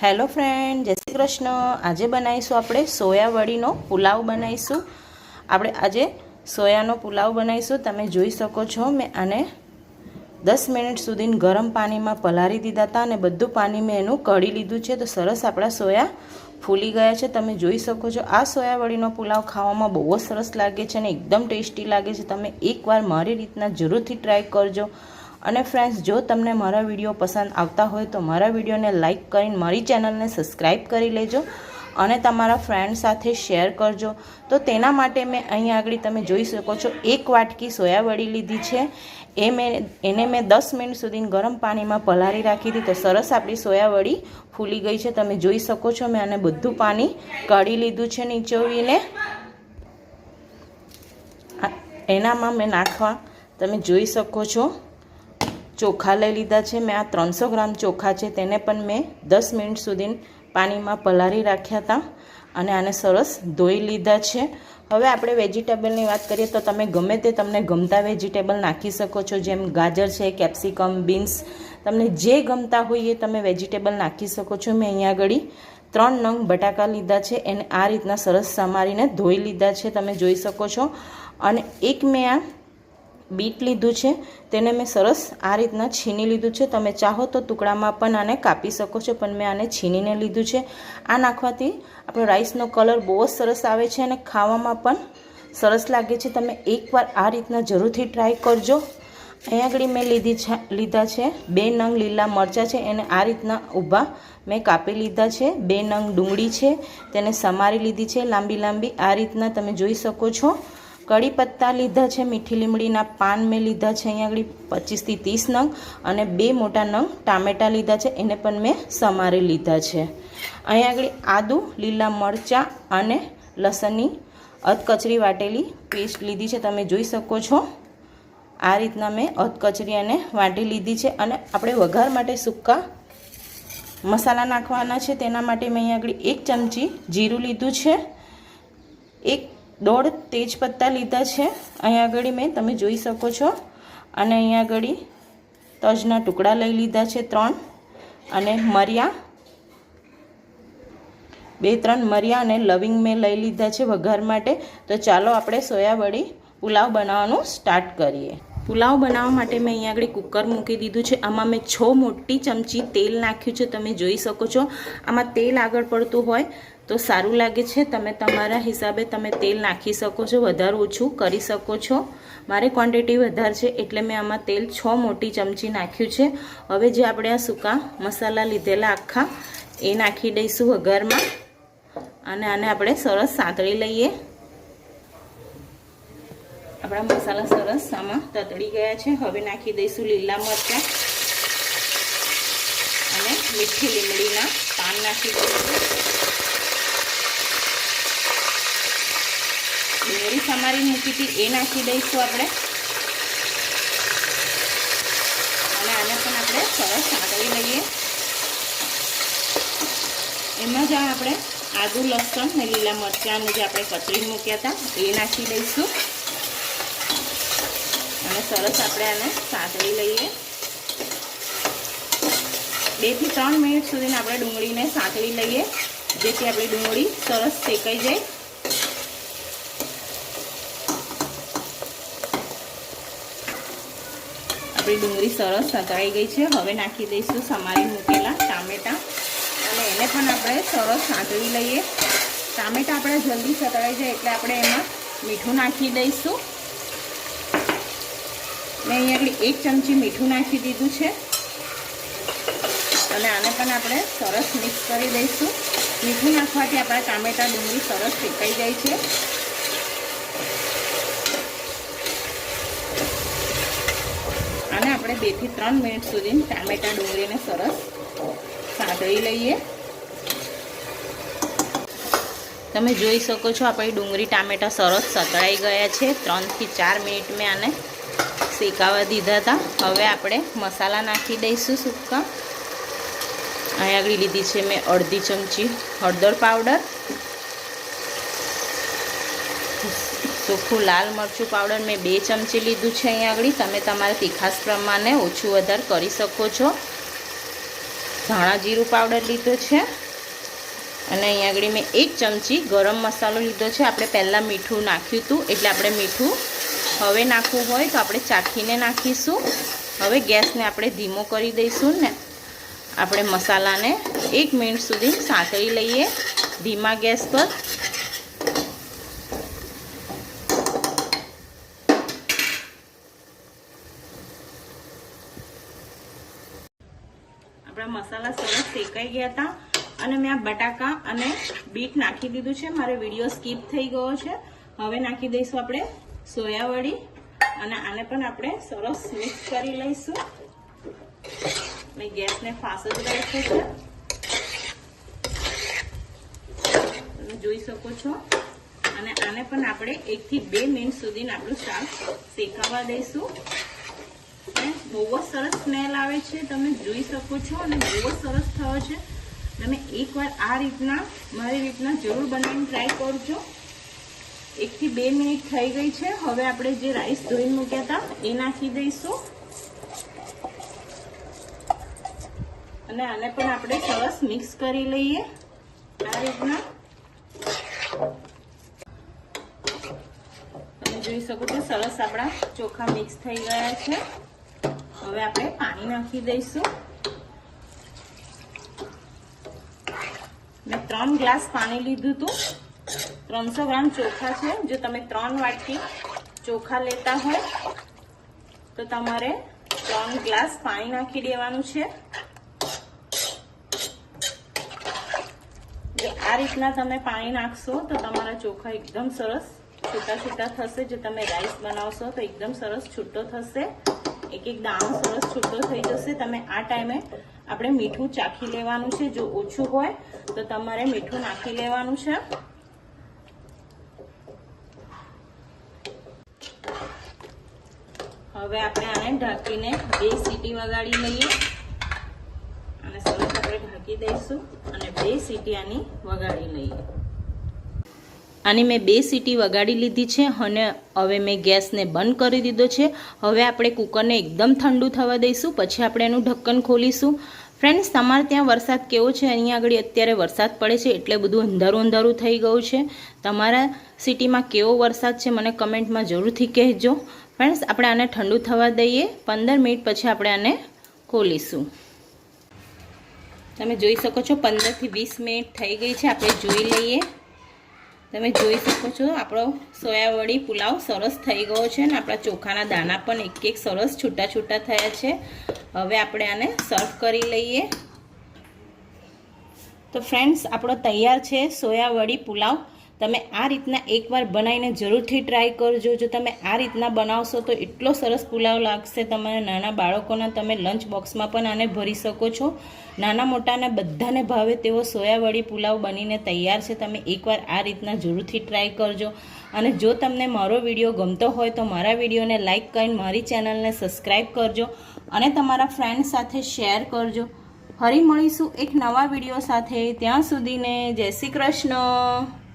Hello friend, જય શ્રી કૃષ્ણ. આજે બનાવીશું આપણે સોયા વડીનો પુલાવ બનાવીશું. આપણે આજે સોયાનો પુલાવ બનાવીશું. તમે જોઈ શકો છો, મેં આને દસ મિનિટ સુધી ગરમ પાણીમાં પલાળી દીધા હતા અને બધું પાણી મેં એનું કઢી લીધું છે. તો સરસ આપણા સોયા ફૂલી ગયા છે. તમે જોઈ શકો છો, આ સોયા વડીનો પુલાવ ખાવામાં બહુ જ સરસ લાગે છે અને એકદમ ટેસ્ટી લાગે છે. તમે એકવાર મારી રીતના જરૂરથી ટ્રાય કરજો. અને ફ્રેન્ડ્સ જો તમને મારા વીડિયો પસંદ આવતા હોય તો મારા વિડીયોને લાઇક કરીને મારી ચેનલને સબસ્ક્રાઈબ કરી લેજો અને તમારા ફ્રેન્ડ સાથે શેર કરજો. તો તેના માટે મેં અહીં આગળ તમે જોઈ શકો છો, એક વાટકી સોયાવડી લીધી છે. એ મેં, એને મેં દસ મિનિટ સુધી ગરમ પાણીમાં પલાળી રાખી હતી. તો સરસ આપણી સોયાવડી ફૂલી ગઈ છે. તમે જોઈ શકો છો, મેં આને બધું પાણી કાઢી લીધું છે નીચોવીને. એનામાં મેં નાખવા તમે જોઈ શકો છો. ચોખા લઈ લીધા છે. મેં આ ત્રણસો ગ્રામ ચોખા છે. તેને પણ મેં દસ મિનિટ સુધી પાણીમાં પલાળી રાખ્યા હતા અને આને સરસ ધોઈ લીધા છે. હવે આપણે વેજીટેબલની વાત કરીએ તો તમે ગમે તે તમને ગમતા વેજીટેબલ નાખી શકો છો. જેમ ગાજર છે, કેપ્સિકમ, બીન્સ, તમને જે ગમતા હોય એ તમે વેજીટેબલ નાખી શકો છો. મેં અહીંયા આગળ ત્રણ નંગ બટાકા લીધા છે. એને આ રીતના સરસ સમારીને ધોઈ લીધા છે. તમે જોઈ શકો છો. અને એક મેં આ બીટ લીધું છે. તેને મેં સરસ આ રીતના છીની લીધું છે. તમે ચાહો તો ટુકડામાં પણ આને કાપી શકો છો, પણ મેં આને છીનીને લીધું છે. આ નાખવાથી આપણો રાઈસનો કલર બહુ જ સરસ આવે છે અને ખાવામાં પણ સરસ લાગે છે. તમે એકવાર આ રીતના જરૂરથી ટ્રાય કરજો. અહીંયા આગળ મેં લીધી લીધા છે બે નંગ લીલા મરચાં છે. એને આ રીતના ઊભા મેં કાપી લીધા છે. બે નંગ ડુંગળી છે. તેને સમારી લીધી છે લાંબી લાંબી. આ રીતના તમે જોઈ શકો છો. કડી પત્તા લીધા છે, મીઠી લીમડીના પાન મેં લીધા છે અહીંયા આગળ પચીસથી ત્રીસ નંગ અને બે મોટા નંગ ટામેટાં લીધા છે, એને પણ મેં સમારી લીધા છે. અહીંયા આગળ આદુ, લીલા મરચાં અને લસણની અધકચરી વાટેલી પેસ્ટ લીધી છે, તમે જોઈ શકો છો. આ રીતના મેં અધકચરી અને વાટી લીધી છે અને આપણે વઘાર માટે સૂકા મસાલા નાખવાના છે, તેના માટે મેં અહીંયા આગળ એક ચમચી જીરું લીધું છે, એક દોઢ તેજપત્તા લીધા છે. અહીંયા આગળ મેં, તમે જોઈ શકો છો. અને અહીંયા આગળ તજના ટુકડા લઈ લીધા છે ત્રણ. અને મરિયા, બે ત્રણ મરિયા અને લવિંગ મેં લઈ લીધા છે વઘાર માટે. તો ચાલો આપણે સોયાવડી પુલાવ બનાવવાનું સ્ટાર્ટ કરીએ. પુલાવ બનાવવા માટે મેં અહીંયા આગળ કુકર મૂકી દીધું છે. આમાં મેં છ મોટી ચમચી તેલ નાખ્યું છે, તમે જોઈ શકો છો. આમાં તેલ આગળ પડતું હોય તો સારું લાગે છે. તમે તમારા હિસાબે તમે તેલ નાખી શકો છો, વધારે ઓછું કરી શકો છો. મારે ક્વોન્ટિટી વધારે છે એટલે મેં આમાં તેલ છ મોટી ચમચી નાખ્યું છે. હવે જે આપણે આ સૂકા મસાલા લીધેલા આખા, એ નાખી દઈશું વઘારમાં. અને આને આપણે સરસ સાંતળી લઈએ. આપણા મસાલા સરસ આમાં તતડી ગયા છે. હવે નાખી દઈશું લીલા મરચાં. અને મીઠી લીમડીના પાન નાખી દઈશું. ડુંગળી સમારી મૂકી હતી, એ નાખી દઈશું આપણે. અને આને પણ આપણે સરસ સાંતળી લઈએ. એમાં જ આપણે આદુ, લસણ ને લીલા મરચાંને જે આપણે કતરી મૂક્યા હતા, એ નાખી દઈશું. અને સરસ આપણે આને સાંતળી લઈએ. બેથી ત્રણ મિનિટ સુધીને આપણે ડુંગળીને સાંકળી લઈએ, જેથી આપણી ડુંગળી સરસ શેકાઈ જાય. આપણી ડુંગળી સરસ સતળાઈ ગઈ છે. હવે નાખી દઈશું સમારી મૂકેલા ટામેટાં. અને એને પણ આપણે સરસ સાંતળી લઈએ. ટામેટાં આપણે જલ્દી સતળાઈ જાય એટલે આપણે એમાં મીઠું નાખી દઈશું. મેં અહીંયા આગળ એક ચમચી મીઠું નાખી દીધું છે. અને આને પણ આપણે સરસ મિક્સ કરી દઈશું. મીઠું નાખવાથી આપણા ટામેટા ડુંગળી સરસ શેકાઈ જાય છે અને આપણે બેથી ત્રણ મિનિટ સુધી ટામેટા ડુંગળીને સરસ સાંતળી લઈએ. તમે જોઈ શકો છો આપણી ડુંગળી ટામેટા સરસ સતળાઈ ગયા છે. ત્રણથી ચાર મિનિટ મેં આને શેકાવા દીધા હતા. હવે આપણે મસાલા નાખી દઈશું સૂકા. અહીં આગળ લીધી છે મેં અડધી ચમચી હળદર પાવડર. ચોખ્ખું લાલ મરચું પાવડર મેં બે ચમચી લીધું છે અહીંયા આગળ. તમે તમારા તીખાસ પ્રમાણે ઓછું વધારે કરી શકો છો. ધાણા જીરું પાવડર લીધો છે. અને અહીંયા આગળ મેં એક ચમચી ગરમ મસાલો લીધો છે. આપણે પહેલાં મીઠું નાખ્યું હતું, એટલે આપણે મીઠું હવે નાખવું હોય તો આપણે ચાખીને નાખીશું. હવે ગેસને આપણે ધીમો કરી દઈશું ને. આપણે મસાલાને એક મિનિટ સુધી સાંકળી લઈએ. ધીમા ગેસ પર આપણા મસાલા સરસ શેકાઈ ગયા હતા અને મેં આ બટાકા અને બીટ નાખી દીધું છે. મારો વીડિયો સ્કીપ થઈ ગયો છે. હવે નાખી દઈશું આપણે સોયાવડી અને આને પણ આપણે સરસ મિક્સ કરી લઈશું. મેં ગેસને ફાસ્ટ જ રાખ્યો છે. તમે જોઈ શકો છો. અને આને પણ આપણે એકથી બે મિનિટ સુધી આપણું શાક શેકાવા દઈશું. બહુ જ સરસ સ્મેલ આવે છે, તમે જોઈ શકો છો અને બહુ જ સરસ થયો છે. તમે એકવાર આ રીતના, મારી રીતના જરૂર બનાવીને ટ્રાય કરજો. એકથી બે મિનિટ થઈ ગઈ છે. હવે આપણે જે રાઈસ ધોઈને મૂક્યા હતા, એ નાખી દઈશું. અને આને પણ આપણે સરસ મિક્સ કરી લઈએ. આ રીતના. તમે જોઈ શકો છો, સરસ આપણા ચોખા મિક્સ થઈ ગયા છે. હવે આપણે પાણી નાખી દઈશું. મેં ત્રણ ગ્લાસ પાણી લીધું હતું. ત્રણસો ગ્રામ ચોખા છે. જો તમે ત્રણ વાટકી ચોખા લેતા હોય, તો તમારે ત્રણ ગ્લાસ પાણી નાખી દેવાનું છે. આ રીતના તમે પાણી નાખશો, તો તમારા ચોખા એકદમ સરસ છૂટા છૂટા થશે. જો તમે રાઈસ બનાવશો, તો એકદમ સરસ છૂટો થશે. એક એક દાણો સરસ છૂટો થઈ જશે. તમે આ ટાઈમે આપણે મીઠું ચાખી લેવાનું છે. જો ઓછું હોય તો તમારે મીઠું નાખી લેવાનું છે. હવે આપણે આને ઢાંકીને બે સીટી વગાડી લઈએ. અને સરસ આપણે ઢાંકી દઈશું અને બે સીટી આની વગાડી લઈએ. આની મેં બે સીટી વગાડી લીધી છે અને હવે મેં ગેસને બંધ કરી દીધો છે. હવે આપણે કુકરને એકદમ ઠંડુ થવા દઈશું, પછી આપણે એનું ઢક્કન ખોલીશું. ફ્રેન્ડ્સ, તમારે ત્યાં વરસાદ કેવો છે? અહીંયા આગળ અત્યારે વરસાદ પડે છે, એટલે બધું અંધારું અંધારું થઈ ગયું છે. તમારા સિટીમાં કેવો વરસાદ છે, મને કમેન્ટમાં જરૂરથી કહેજો. ફ્રેન્ડ્સ, આપણે આને ઠંડુ થવા દઈએ, પંદર મિનિટ પછી આપણે આને ખોલીશું. તમે જોઈ શકો છો, પંદરથી વીસ મિનિટ થઈ ગઈ છે, આપણે જોઈ લઈએ. તમે જોઈ શકો છો, આપણો સોયાવડી પુલાવ સરસ થઈ ગયો છે અને આપણા ચોખાના દાણા પણ એક એક સરસ છૂટા છૂટા થયા છે. હવે આપણે આને સર્વ કરી લઈએ. તો ફ્રેન્ડ્સ, આપણો તૈયાર છે સોયાવડી પુલાવ. તમે આ રીતના એકવાર બનાવીને જરૂરથી ટ્રાય કરજો. જો તમે આ રીતના બનાવશો તો એટલો સરસ પુલાવ લાગશે તમારા નાના બાળકોના. તમે લંચ બોક્સમાં પણ આને ભરી શકો છો. નાના મોટાના બધાને ભાવે તેવો સોયાવડી પુલાવ બનીને તૈયાર છે. તમે એકવાર આ રીતના જરૂરથી ટ્રાય કરજો. અને જો તમને મારો વીડિયો ગમતો હોય તો મારા વિડીયોને લાઇક કરીને મારી ચેનલને સબસ્ક્રાઈબ કરજો અને તમારા ફ્રેન્ડ સાથે શેર કરજો. ફરી મળીશું એક નવા વીડિયો સાથે. ત્યાં સુધીને જય શ્રી કૃષ્ણ.